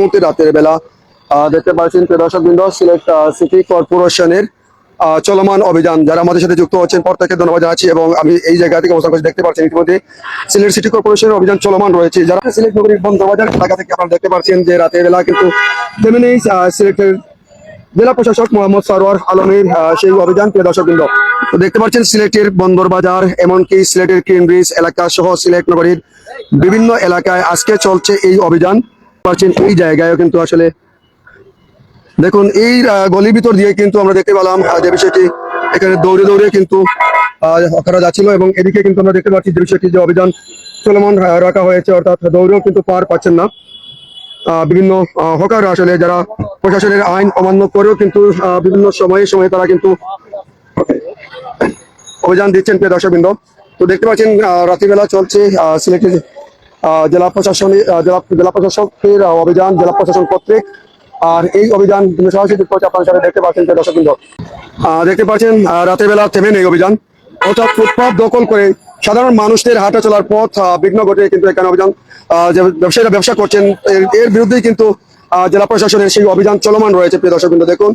মুহূর্তে রাতের বেলা দেখতে পাচ্ছেন প্রিয় দর্শকবৃন্দ সিলেট সিটি কর্পোরেশনের চলমান অভিযান। যারা আমাদের সাথে যুক্ত হচ্ছেন প্রত্যেককে ধন্যবাদ জানাচ্ছি এবং আমি এই জায়গা থেকে অবস্থান করছি দেখতে পাচ্ছেন ইতিমধ্যে সিলেট সিটি কর্পোরেশনের অভিযান চলমান রয়েছে। যারা সিলেট নগরীর বন্দরবাজার এলাকা থেকে আপনারা দেখতে পাচ্ছেন যে রাতের বেলা কিন্তু আহ, সিলেটের জেলা প্রশাসক মোহাম্মদ সরোয়ার আলমের সেই অভিযান প্রিয় দর্শকবৃন্দ। তো দেখতে পাচ্ছেন সিলেটের বন্দর বাজার এমনকি সিলেটের ক্রিম এলাকা সহ সিলেট নগরীর বিভিন্ন এলাকায় আজকে চলছে এই অভিযান। পাচ্ছেন এই জায়গায়ও কিন্তু আসলে দেখুন এই গলির ভিতর দিয়ে কিন্তু আমরা দেখতে পেলাম যে বিষয়টি এখানে দৌড়ে দৌড়ে কিন্তু আহ, যাচ্ছিল এবং এদিকে কিন্তু আমরা দেখতে পাচ্ছি যে বিষয়টি যে অভিযান চলমান রাখা হয়েছে অর্থাৎ দৌড়েও কিন্তু পার পাচ্ছেন না। বিভিন্ন হকার আসলে যারা প্রশাসনের আইন অমান্য করেও কিন্তু বিভিন্ন সময়ে সময়ে তারা কিন্তু অভিযান দিচ্ছেন প্রিয় দর্শকবৃন্দ। তো দেখতে পাচ্ছেন রাত্রিবেলা চলছে সিলেটের জেলা প্রশাসনের জেলা জেলা প্রশাসকের অভিযান, জেলা প্রশাসন কর্তৃক। আর এই অভিযান সরাসরি আপনার সাথে দেখতে পাচ্ছেন দর্শকবৃন্দ। দেখতে পাচ্ছেন রাতের বেলা থেমে নেই অভিযান। অর্থাৎ ফুটপাথ দখল করে সাধারণ মানুষদের হাঁটা চলার পথ বিঘ্ন ঘটে কিন্তু এখানে অভিযান ব্যবসায়ীরা ব্যবসা করছেন, এর- বিরুদ্ধেই কিন্তু জেলা প্রশাসনের সেই অভিযান চলমান রয়েছে, প্রিয় দর্শকবৃন্দ, দেখুন।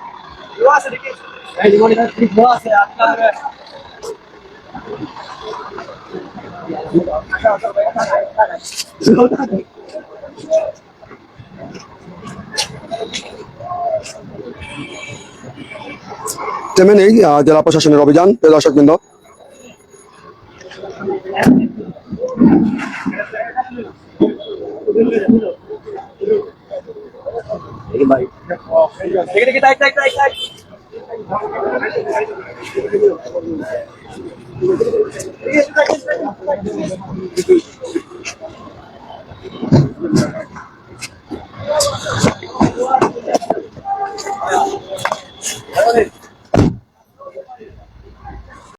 থেমে নেই আহ, জেলা প্রশাসনের অভিযান প্রিয় দর্শকবৃন্দ